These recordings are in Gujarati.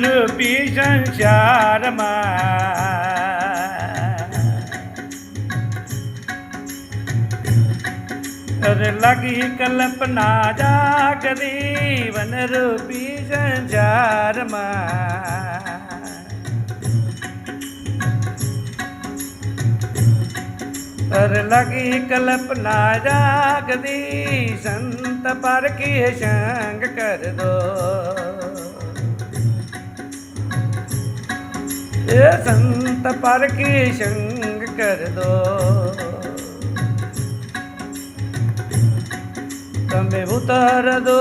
રૂપી સંસારમાં અરે લાગી કલ્પના જાગરી વન રૂપી સંસારમાં અર લગી કલ્પના જાગદી સંત પર કે સંગ કર દો એ સંત પર કે સંગ કર દો તમે ઉતાર દો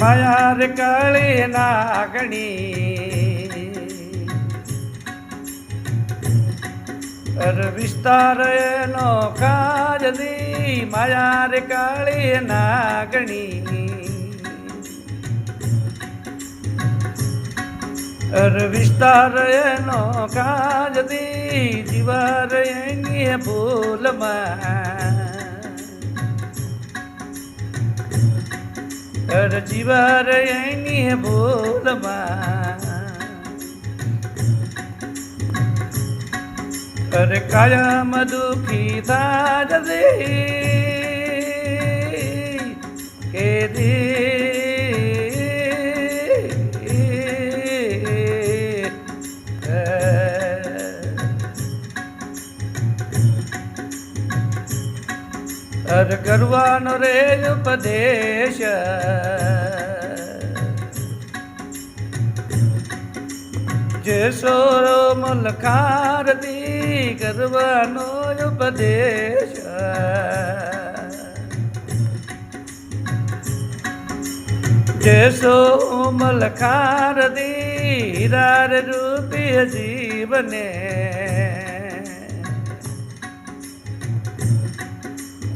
માયા રે કાળે નાગણી વિસ્તાર એનો કાજ દી માયા રે કાળે નાગણી વિસ્તાર એનો કાજ દી જીવાર એની ભૂલમાં. અર જીવાર એની ભૂલમાં અર કાયમ દુખી થાજ દે કે દે અર કરવાનો રે ઉપદેશ. જે સોરો મલખાર દી કરવાનો ઉપદેશ. જેસો સો મલખાર દી હીરાર રૂપી જીવને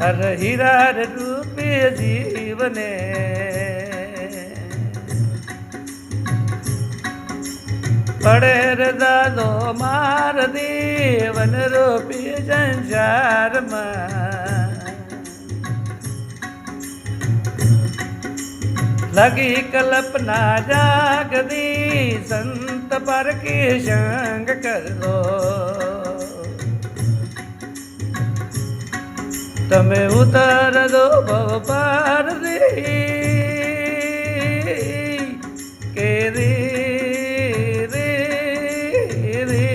અર હિરાર રૂપે જીવને. પડે દાદો માર દેવન રૂપી સંસારમાં. લગી કલ્પના જાગદી સંત પર કે સંગ કર દો તમે ઉતાર દો ભવ પાર કે રે રે રે રે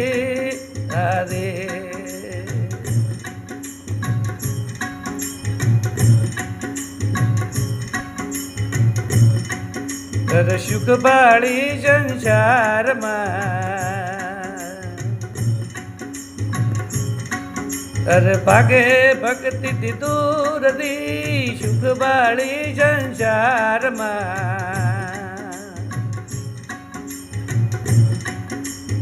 કર સુખ બાળી સંસારમાં અરે ભાગે ભક્તિ થી દૂર દી સુખ બાળી સંસારમાં.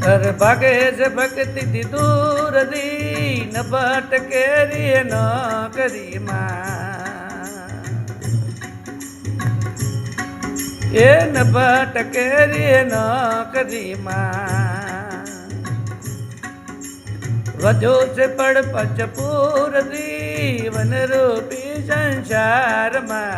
અરે ભાગે છે ભક્તિ થી દૂર દી ન ભટકે રે ન કરી એ ન ભટકે રે ન કરી વધુ છે પડ પંચપુર દીવન રૂપી સંસારમાં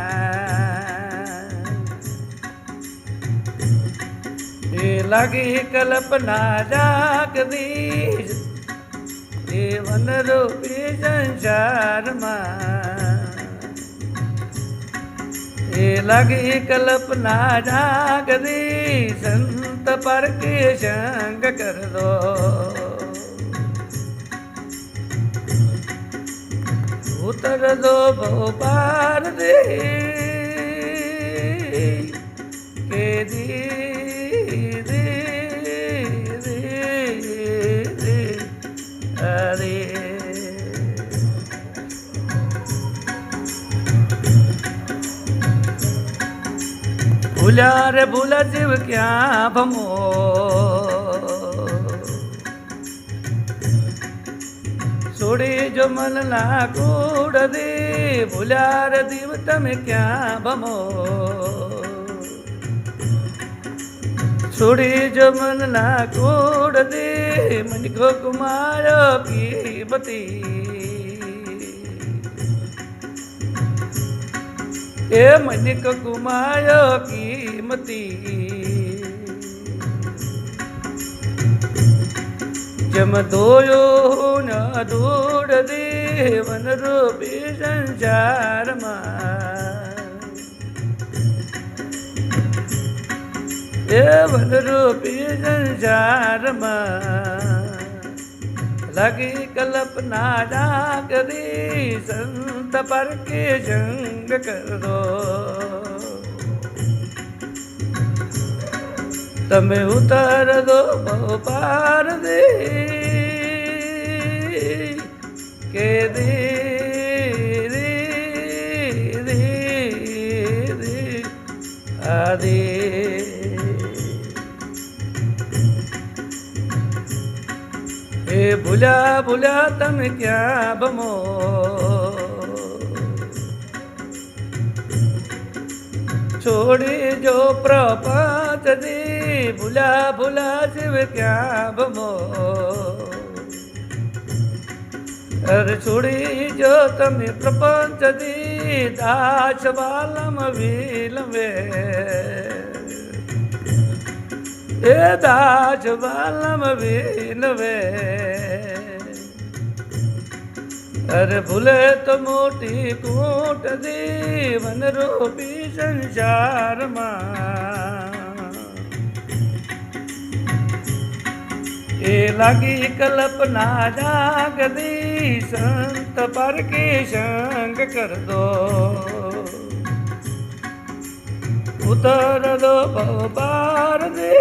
એ લાગી કલ્પના જાગદી જીવન રૂપી સંસારમાં એ લાગી કલ્પના જાગદી સંત પર કે સંગ કર દો ઉતર દો ભવ પાર દે કે દી દે દે દે અરે ભૂલ્યા રે ભૂલા જીવ ક્યાં છોડી જો મન ના કૂડ દે, ભૂલ્યા રે દીવ તમે ક્યાં ભમો? છોડે જો મન ના કૂડ દે, મન કો કુમાર પીબતી એ મનિક કુમાય કીમતી જમ દોયો ન દૂડ દેવન રૂપી સંસારમાં એ વન રૂપી સંસારમાં લગી કલ્પના જાગરી સંત પર કે જંગ કરો તમે ઉતાર દો બહુ પાર દે એ ભૂલ્યા ભૂલ્યા તમે ક્યાં બમો છોડી જો પ્રપાત દી, ભૂલા ભૂલા શિવ ક્યાં બમો અરે છોડી જો તમે પ્રપંચ દી દાસ વાલમ એ દાસ વાલમ વિલવે અરે ભૂલે તો મોટી કૂટ દીવન રોપી સંસારમાં. એ લાગી કલ્પના જાગદી સંત પર કે સંગ કર દો ઉતર દો બાર દે